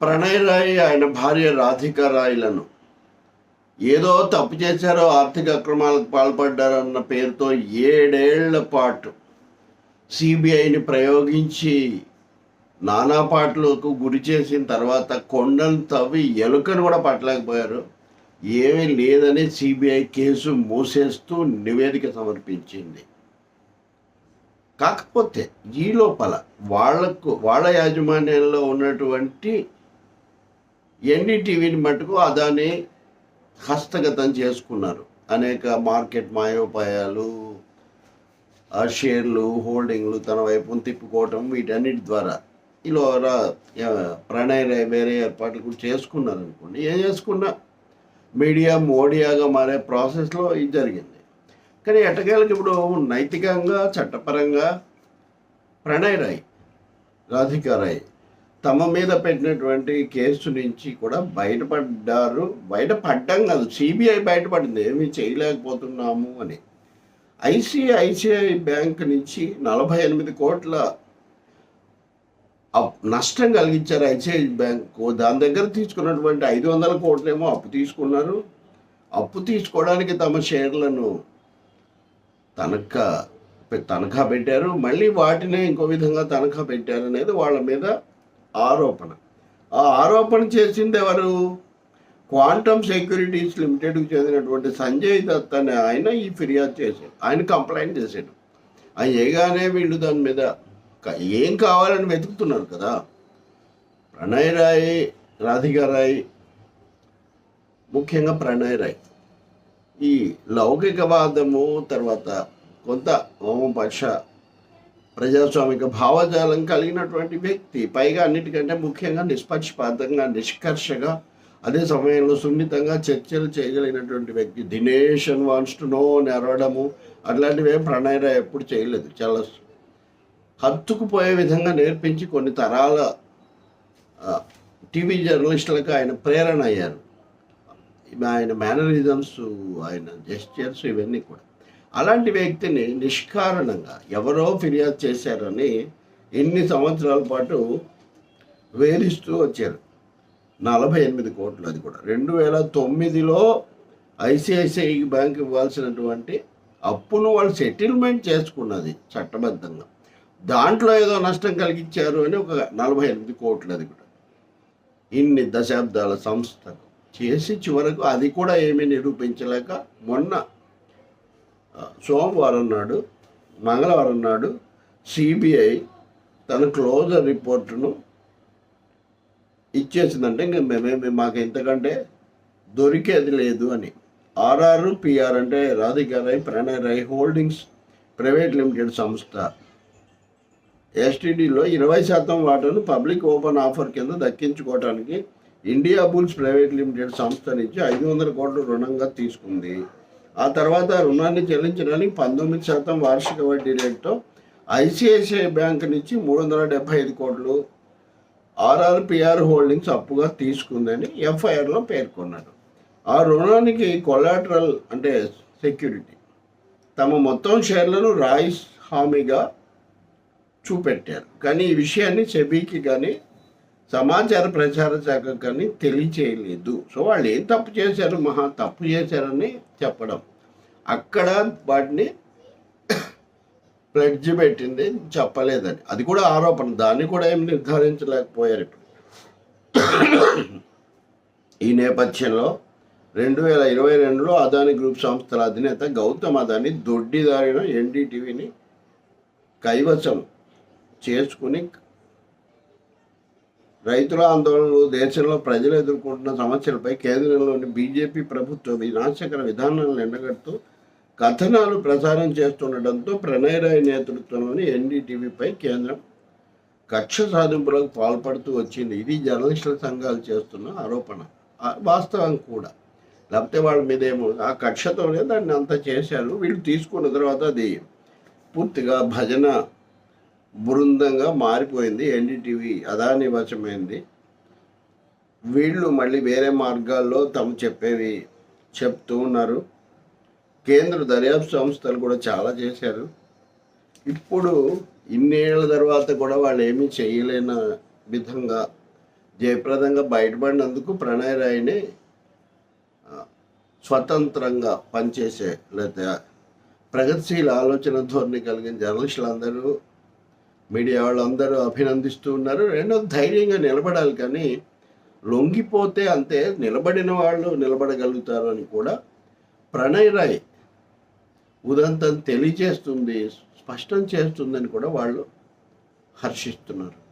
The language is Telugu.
ప్రణయరాయ్ ఆయన భార్య రాధిక రాయ్లను ఏదో తప్పు చేశారో ఆర్థిక అక్రమాలకు పాల్పడ్డారన్న పేరుతో ఏడేళ్ళ పాటు సిబిఐని ప్రయోగించి నానా పాటలకు గురి చేసిన తర్వాత కొండను తవ్వి ఎలుకను కూడా పట్టలేకపోయారు. ఏమీ లేదని సిబిఐ కేసు మూసేస్తూ నివేదిక సమర్పించింది. కాకపోతే ఈ లోపల వాళ్ళకు వాళ్ళ యాజమాన్యంలో ఉన్నటువంటి ఎన్డీటీవీని మటుకు అదాని హస్తగతం చేసుకున్నారు. అనేక మార్కెట్ మాయోపాయాలు ఆ షేర్లు హోల్డింగ్లు తన వైపు తిప్పుకోవటం వీటన్నిటి ద్వారా. ఇలా ప్రణయ వేరే ఏర్పాట్లు కూడా చేసుకున్నారు అనుకోండి ఏం చేసుకున్నా? మీడియా మోడియాగా మారే ప్రాసెస్లో ఇది జరిగింది. కానీ ఎట్టకేళ్ళకి ఇప్పుడు నైతికంగా చట్టపరంగా ప్రణయ్ రాయ్ రాధికా రాయ్ తమ మీద పెట్టినటువంటి కేసు నుంచి కూడా బయటపడ్డారు. బయటపడ్డం కాదు సిబిఐ బయటపడింది. ఏమీ చేయలేకపోతున్నాము అని. ఐసిఐసిఐ బ్యాంక్ నుంచి నలభై ఎనిమిది కోట్ల అప్- నష్టం కలిగించారు ఐసిఐ బ్యాంకు. దాని దగ్గర తీసుకున్నటువంటి ఐదు వందల కోట్లేమో అప్పు తీసుకున్నారు. అప్పు తీసుకోవడానికి తమ షేర్లను తనఖా తనఖా పెట్టారు. మళ్ళీ వాటినే ఇంకో విధంగా తనఖా పెట్టారు అనేది వాళ్ళ మీద ఆరోపణ. ఆ ఆరోపణ చేసింది ఎవరు? క్వాంటమ్ సెక్యూరిటీస్ లిమిటెడ్కి చెందినటువంటి సంజయ్ దత్ అనే ఆయన ఈ ఫిర్యాదు చేశాడు ఆయన కంప్లైంట్ చేశాడు. ఆయన వీళ్ళు దాని మీద ఏం కావాలని వెతుకుతున్నారు కదా? ప్రణయ్ రాయ్ రాధికా రాయ్ ముఖ్యంగా ప్రణయ్ రాయ్. ఈ లౌకికవాదము తర్వాత కొంత వామపక్ష ప్రజాస్వామిక భావజాలం కలిగినటువంటి వ్యక్తి పైగా అన్నిటికంటే ముఖ్యంగా నిష్పక్షపాతంగా నిష్కర్షగా అదే సమయంలో సున్నితంగా చర్చలు చేయగలిగినటువంటి వ్యక్తి దినేష్ అండ్ వాన్స్ టు నో నెరవడము అట్లాంటివి ఏం ప్రణయ్ ఎప్పుడు చేయలేదు. చాలా హత్తుకుపోయే విధంగా నేర్పించి కొన్ని తరాల టీవీ జర్నలిస్టులకు ఆయన ప్రేరణ అయ్యారు. ఆయన మేనరిజమ్స్ ఆయన జెస్చర్స్ ఇవన్నీ కూడా. అలాంటి వ్యక్తిని నిష్కారణంగా ఎవరో ఫిర్యాదు చేశారని ఎన్ని సంవత్సరాల పాటు వేధిస్తూ వచ్చారు. నలభై ఎనిమిది కోట్లు అది కూడా. రెండు వేల తొమ్మిదిలో ఐసిఐసిఐ బ్యాంక్ ఇవ్వాల్సినటువంటి అప్పును వాళ్ళు సెటిల్మెంట్ చేసుకున్నది చట్టబద్ధంగా. దాంట్లో ఏదో నష్టం కలిగించారు అని ఒక నలభై ఎనిమిది కోట్లు అది కూడా. ఇన్ని దశాబ్దాల సంస్థకు చేసి చివరకు అది కూడా ఏమీ నిరూపించలేక మొన్న సోమవారం నాడు మంగళవారం నాడు సిబిఐ తన క్లోజర్ రిపోర్టును ఇచ్చేసిందంటే ఇంకా మేమే మాకు ఇంతకంటే దొరికేది లేదు అని. ఆర్ఆర్ పిఆర్ అంటే Radhika Roy Prannoy Roy holdings private limited సంస్థ. ఎస్టీడీలో ఇరవై శాతం వాటాను పబ్లిక్ ఓపెన్ ఆఫర్ కింద దక్కించుకోవడానికి ఇండియా బుల్స్ ప్రైవేట్ లిమిటెడ్ సంస్థ నుంచి ఐదు వందల కోట్లు రుణంగా తీసుకుంది. ఆ తర్వాత రుణాన్ని చెల్లించడానికి పంతొమ్మిది శాతం వార్షిక వడ్డీ రేటుతో ఐసిఐసిఐ బ్యాంక్ నుంచి మూడు వందల డెబ్బై ఐదు కోట్లు ఆర్ఆర్పిఆర్ హోల్డింగ్స్ అప్పుగా తీసుకుందని ఎఫ్ఐఆర్లో పేర్కొన్నాడు. ఆ రుణానికి కొలాటరల్ అంటే సెక్యూరిటీ. తమ మొత్తం షేర్లను రాయిస్ హామీగా చూపెట్టారు. కానీ ఈ విషయాన్ని సెబీకి కానీ సమాచార ప్రచార శాఖ కానీ తెలియచేయలేదు. సో వాళ్ళు ఏం తప్పు చేశారు? మహా తప్పు చేశారని చెప్పడం. అక్కడ వాటిని ప్లడ్జ్ పెట్టింది చెప్పలేదని. అది కూడా ఆరోపణ. దాన్ని కూడా ఏం నిర్ధారించలేకపోయారు. ఇప్పుడు ఈ నేపథ్యంలో రెండు వేల ఇరవై రెండులో అదాని గ్రూప్ సంస్థల అధినేత గౌతమ్ అదాని దొడ్డిదారిన ఎన్డీటీవీని కైవసం చేసుకుని రైతుల ఆందోళనలు దేశంలో ప్రజలు ఎదుర్కొంటున్న సమస్యలపై కేంద్రంలోని బీజేపీ ప్రభుత్వం వినాశకర విధానాలను ఎండగడుతూ కథనాలు ప్రసారం చేస్తుండటంతో ప్రణయ్ రాయ్ నేతృత్వంలోని ఎన్డీటీవీపై కేంద్రం కక్ష సాధింపులకు పాల్పడుతూ వచ్చింది. ఇది జర్నలిస్టుల సంఘాలు చేస్తున్న ఆరోపణ. వాస్తవం కూడా. లేకపోతే వాళ్ళ మీద ఏమో ఆ కక్షతోనే దాన్ని అంతా చేశారు. వీళ్ళు తీసుకున్న తర్వాత అది పూర్తిగా భజన బృందంగా మారిపోయింది ఎన్డీటీవీ అదానివశమైంది వీళ్ళు మళ్ళీ వేరే మార్గాల్లో తమ చెప్పేవి చెప్తూ ఉన్నారు. కేంద్ర దర్యాప్తు సంస్థలు కూడా చాలా చేశారు. ఇప్పుడు ఇన్నేళ్ళ తర్వాత కూడా వాళ్ళు ఏమీ చేయలేని విధంగా జయప్రదంగా బయటపడినందుకు ప్రణయ్ రాయ్ని స్వతంత్రంగా పనిచేసే లేదా ప్రగతిశీల ఆలోచన ధోరణి కలిగిన జర్నలిస్టులు అందరూ మీడియా వాళ్ళందరూ అభినందిస్తూ ఉన్నారు. రెండో ధైర్యంగా నిలబడాలి కానీ లొంగిపోతే అంతే నిలబడిన వాళ్ళు నిలబడగలుగుతారు అని కూడా ప్రణయ్ రాయ్ ఉదంతం తెలియజేస్తుంది స్పష్టం చేస్తుందని కూడా వాళ్ళు హర్షిస్తున్నారు.